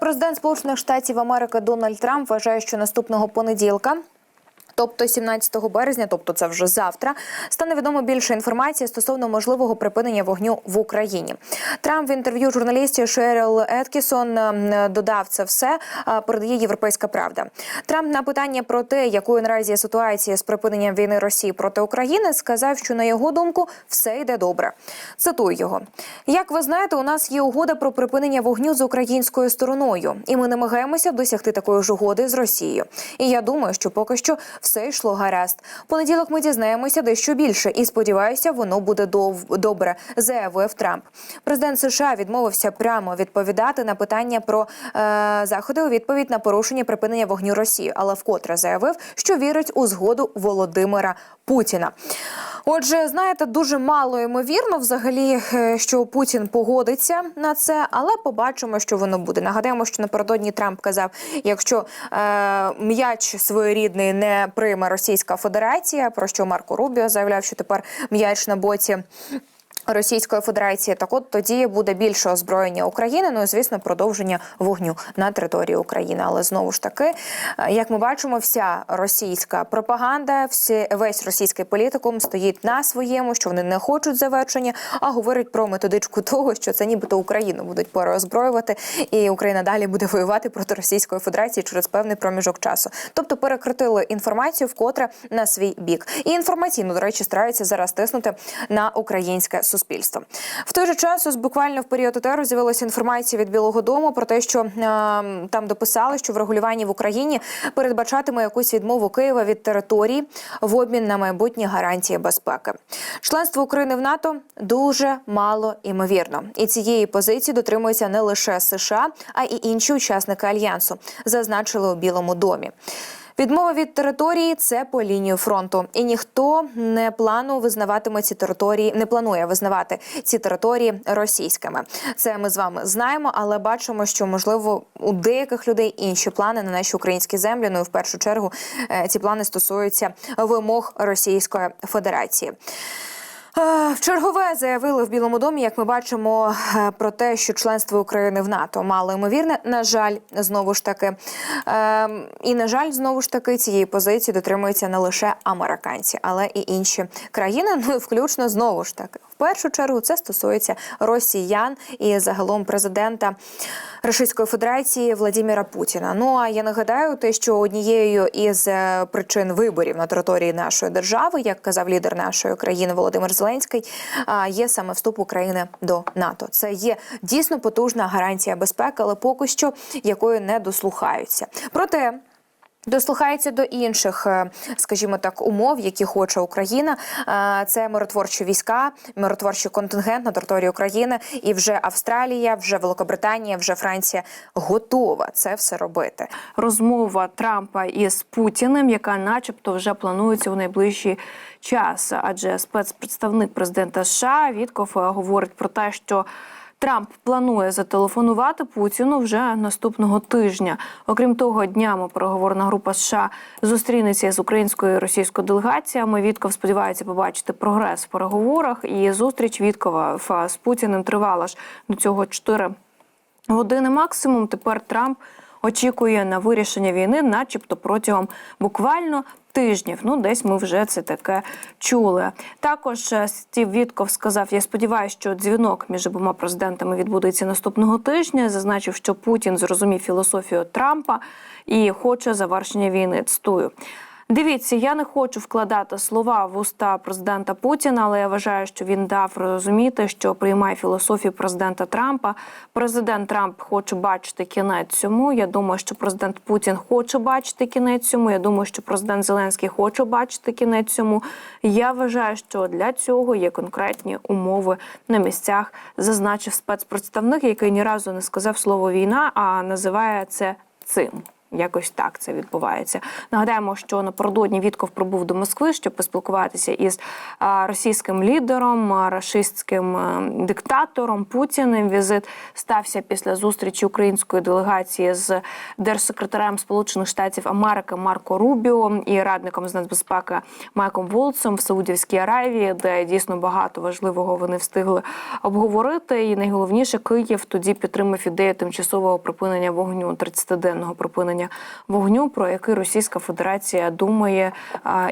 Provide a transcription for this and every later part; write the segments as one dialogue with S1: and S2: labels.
S1: Президент Сполучених Штатів Америки Дональд Трамп вважає, що наступного понеділка. Тобто 17 березня, тобто це вже завтра, стане відомо більше інформації стосовно можливого припинення вогню в Україні. Трамп в інтерв'ю журналістів Шеріл Еткісон е, додав це все. е, Передає європейська правда. Трамп на питання про те, якою наразі ситуація з припиненням війни Росії проти України, сказав, що на його думку все йде добре. Цитую його: як ви знаєте, у нас є угода про припинення вогню з українською стороною, і ми намагаємося досягти такої ж угоди з Росією. І я думаю, що поки що все йшло гаразд. Понеділок ми дізнаємося дещо більше, і сподіваюся, воно буде дов- добре, заявив Трамп. Президент США відмовився прямо відповідати на питання про е, заходи у відповідь на порушення припинення вогню Росії, але вкотре заявив, що вірить у згоду Володимира Путіна. Отже, знаєте, дуже мало ймовірно взагалі, е, що Путін погодиться на це, але побачимо, що воно буде. Нагадаємо, що напередодні Трамп казав: якщо е, м'яч своєрідний не прийме Російська Федерація, про що Марко Рубіо заявляв, що тепер м'яч на боці. Російської Федерації так от тоді буде більше озброєння України. Ну і звісно, продовження вогню на території України. Але знову ж таки, е, як ми бачимо, вся російська пропаганда, всі весь російський політикум стоїть на своєму, що вони не хочуть завершення, а говорять про методичку того, що це нібито Україну будуть переозброювати, і Україна далі буде воювати проти Російської Федерації через певний проміжок часу. Тобто перекрутили інформацію вкотре на свій бік. І інформаційно, до речі, стараються зараз тиснути на українське суспільство. В той же час, ось буквально в період етеру з'явилася інформація від Білого Дому про те, що е, там дописали, що врегулювання в Україні передбачатиме якусь відмову Києва від територій в обмін на майбутні гарантії безпеки. Членство України в НАТО дуже мало імовірно, і цієї позиції дотримуються не лише США, а й інші учасники альянсу, зазначили у Білому домі. Відмова від території це по лінію фронту, і ніхто не плану визнаватиме ці території, не планує визнавати ці території російськими. Це ми з вами знаємо, але бачимо, що можливо у деяких людей інші плани на наші українські землі. Ну і в першу чергу е, ці плани стосуються вимог Російської Федерації. В чергове заявили в Білому домі, як ми бачимо, е, про те, що членство України в НАТО мало ймовірне. На жаль, знову ж таки, Е, і на жаль, знову ж таки, цієї позиції дотримуються не лише американці, але і інші країни. Ну включно знову ж таки. Першу чергу це стосується росіян і загалом президента Російської Федерації Владимира Путіна. Ну а я нагадаю, те, що однією із е, причин виборів на території нашої держави, як казав лідер нашої країни Володимир Зеленський, є саме вступ України до НАТО. Це є дійсно потужна гарантія безпеки, але поки що якою не дослухаються. Проте. Дослухається до інших, е, скажімо так, умов, які хоче Україна. Е, Це миротворчі війська, миротворчий контингент на території України, і вже Австралія, вже Великобританія, вже Франція готова це все робити.
S2: розмова Трампа із Путіним, яка, начебто, вже планується у найближчий час. Адже спецпредставник президента США Вітков е, говорить про те, що Трамп планує зателефонувати Путіну вже наступного тижня. Окрім того, днями переговорна група США зустрінеться з українською і російською делегаціями. Вітков сподівається побачити прогрес в переговорах. І зустріч Віткова з Путіним тривала ж до цього 4 години максимум. Тепер Трамп очікує на вирішення війни, начебто протягом буквально. Тижнів, ну десь ми вже це таке чули. Також е, Стів Вітков сказав: я сподіваюся, що дзвінок між обома президентами відбудеться наступного тижня. Зазначив, що Путін зрозумів філософію Трампа і хоче завершення війни. Цитую. Дивіться, я не хочу вкладати слова в уста президента Путіна, але я вважаю, що він дав розуміти, що приймає філософію президента Трампа. Президент Трамп хоче бачити кінець цьому. Я думаю, що президент Путін хоче бачити кінець цьому. Я думаю, що президент Зеленський хоче бачити кінець цьому. Я вважаю, що для цього є конкретні умови на місцях, зазначив спецпредставник, який ні разу не сказав слово війна, а називає це цим. Якось так це відбувається. Нагадаємо, що напередодні Вітков прибув до Москви, щоб поспілкуватися із російським лідером, рашистським диктатором Путіним. Візит стався після зустрічі української делегації з держсекретарем Сполучених Штатів Америки Марко Рубіо і радником з нацбезпеки Майком Волцем в Саудівській Аравії, де дійсно багато важливого вони встигли обговорити. І найголовніше, Київ тоді підтримав ідею тимчасового припинення вогню, 30-денного припинення вогню, про який Російська Федерація думає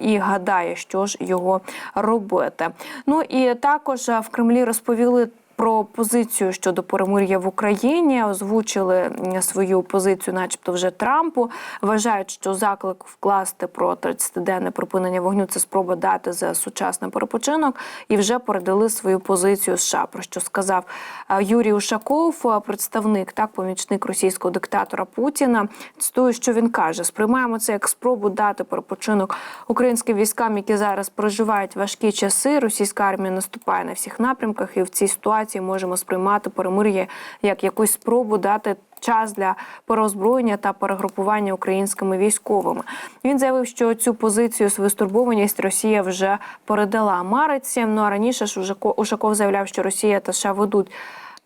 S2: і гадає, що ж його робити. Ну і також в Кремлі розповіли. Про позицію щодо перемир'я в Україні озвучили свою позицію, начебто, вже Трампу. Вважають, що заклик вкласти про 30-денне припинення вогню це спроба дати за сучасний перепочинок, і вже передали свою позицію США. Про що сказав е, Юрій Ушаков, е, представник так, помічник російського диктатора Путіна. Цитую, що він каже: сприймаємо це як спробу дати перепочинок українським військам, які зараз проживають важкі часи. Російська армія наступає на всіх напрямках, і в цій ситуації можемо сприймати перемир'я як якусь спробу дати. Час для переозброєння та перегрупування українськими військовими він заявив, що цю позицію свою стурбованість Росія вже передала Америці. Ну а раніше ж Ушаков заявляв, що Росія та США ведуть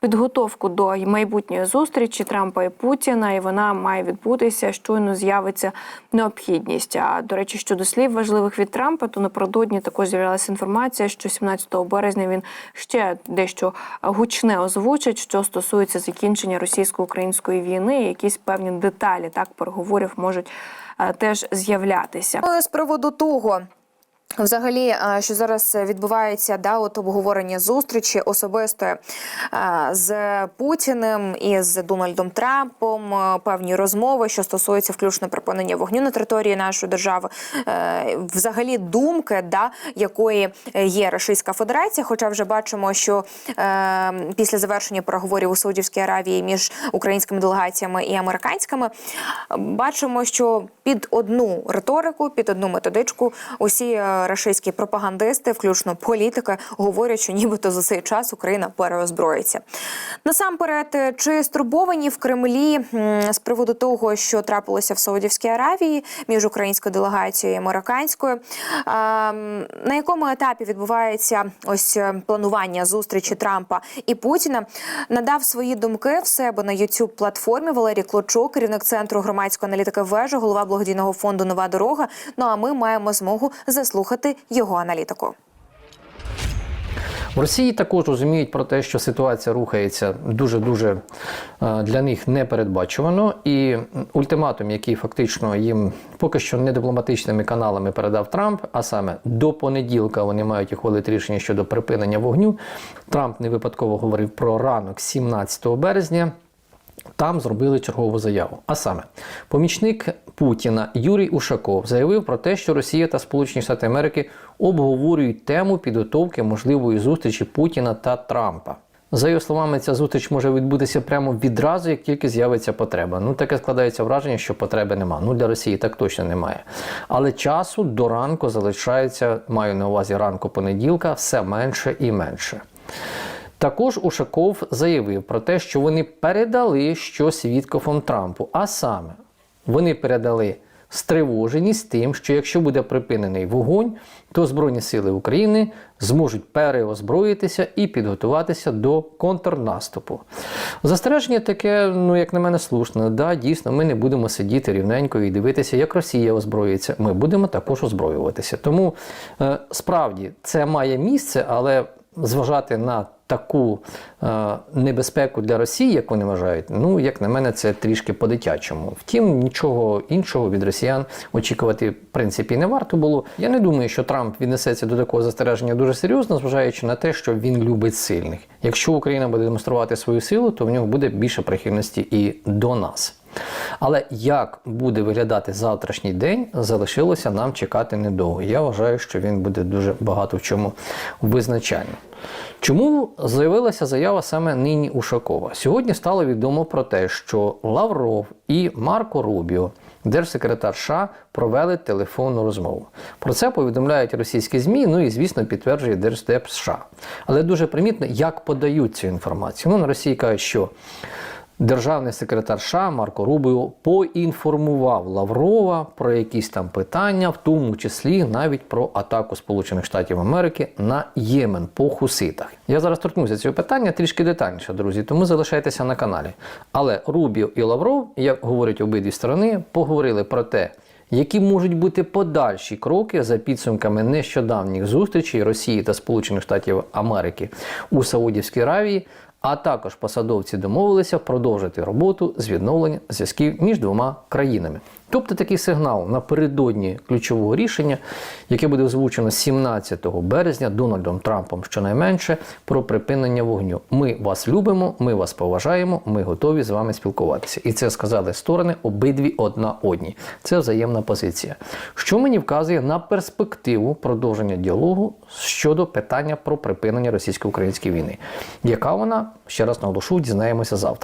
S2: підготовку до майбутньої зустрічі Трампа і Путіна, і вона має відбутися. Щойно з'явиться необхідність. А до речі, щодо слів важливих від Трампа, то напередодні також з'явилася інформація, що 17 березня він ще дещо гучне озвучить, що стосується закінчення російсько-української війни. і Якісь певні деталі так переговорів можуть е, теж з'являтися.
S1: З приводу того. Взагалі, е, що зараз відбувається, да, от обговорення зустрічі особистої е, з Путіним і з Дональдом Трампом, е, певні розмови, що стосуються включно припинення вогню на території нашої держави, взагалі думки, да, якої є Російська Федерація. Хоча вже бачимо, що після завершення переговорів у Саудівській Аравії між українськими делегаціями і американськими, бачимо, що під одну риторику, під одну методичку усі рашистські пропагандисти, включно політики, говорять, що нібито за цей час Україна переозброїться. Насамперед, чи стурбовані в Кремлі з приводу того, що трапилося в Саудівській Аравії між українською делегацією і американською? На якому етапі відбувається ось е, планування зустрічі Трампа і Путіна? Надав свої думки в себе на youtube платформі Валерій Клочок, керівник центру громадської аналітики вежа, голова благодійного фонду Нова дорога. Ну а ми маємо змогу заслухати його аналітику.
S3: В Росії також розуміють про те, що ситуація рухається дуже дуже для них непередбачувано, і ультиматум, який фактично їм поки що не дипломатичними каналами передав Трамп, а саме до понеділка вони мають ухвалити рішення щодо припинення вогню. Трамп не випадково говорив про ранок 17 березня. Там зробили чергову заяву. А саме, помічник Путіна Юрій Ушаков заявив про те, що Росія та Сполучені Штати Америки обговорюють тему підготовки можливої зустрічі Путіна та Трампа. За його словами, ця зустріч може відбутися прямо відразу, як тільки з'явиться потреба. Ну таке складається враження, що потреби нема. Ну для Росії так точно немає. Але часу до ранку залишається, маю на увазі ранку понеділка, все менше і менше. Також Ушаков заявив про те, що вони передали щось Віткофом Трампу. А саме, вони передали стривоженість тим, що якщо буде припинений вогонь, то Збройні Сили України зможуть переозброїтися і підготуватися до контрнаступу. Застереження таке, ну як на мене, слушне. Да, дійсно, ми не будемо сидіти рівненько і дивитися, як Росія озброїться. Ми будемо також озброюватися. Тому е, справді це має місце, але зважати на таку е, небезпеку для Росії, як вони вважають, ну як на мене, це трішки по-дитячому. Втім, нічого іншого від росіян очікувати в принципі не варто було. Я не думаю, що Трамп віднесеться до такого застереження дуже серйозно, зважаючи на те, що він любить сильних. Якщо Україна буде демонструвати свою силу, то в нього буде більше прихильності і до нас. Але як буде виглядати завтрашній день, залишилося нам чекати недовго. Я вважаю, що він буде дуже багато в чому визначальним. Чому з'явилася заява саме нині Ушакова? Сьогодні стало відомо про те, що Лавров і Марко Рубіо, держсекретар США, провели телефонну розмову. Про це повідомляють російські ЗМІ, ну і, звісно, підтверджує Держдеп США. Але дуже примітно, як подають цю інформацію. Ну, на Росії кажуть, що Державний секретар США Марко Рубіо поінформував Лаврова про якісь там питання, в тому числі навіть про атаку Сполучених Штатів Америки на Ємен по хуситах. Я зараз торкнуся цього питання трішки детальніше, друзі, тому залишайтеся на каналі. Але Рубіо і Лавров, як говорять обидві сторони, поговорили про те, які можуть бути подальші кроки за підсумками нещодавніх зустрічей Росії та Сполучених Штатів Америки у Саудівській Аравії, а також посадовці домовилися продовжити роботу з відновлення зв'язків між двома країнами. Тобто такий сигнал напередодні ключового рішення, яке буде озвучено 17 березня Дональдом Трампом, щонайменше, про припинення вогню. Ми вас любимо, ми вас поважаємо, ми готові з вами спілкуватися. І це сказали сторони обидві одна одній. Це взаємна позиція. Що мені вказує на перспективу продовження діалогу щодо питання про припинення російсько-української війни. Яка вона ще раз наголошу, дізнаємося завтра.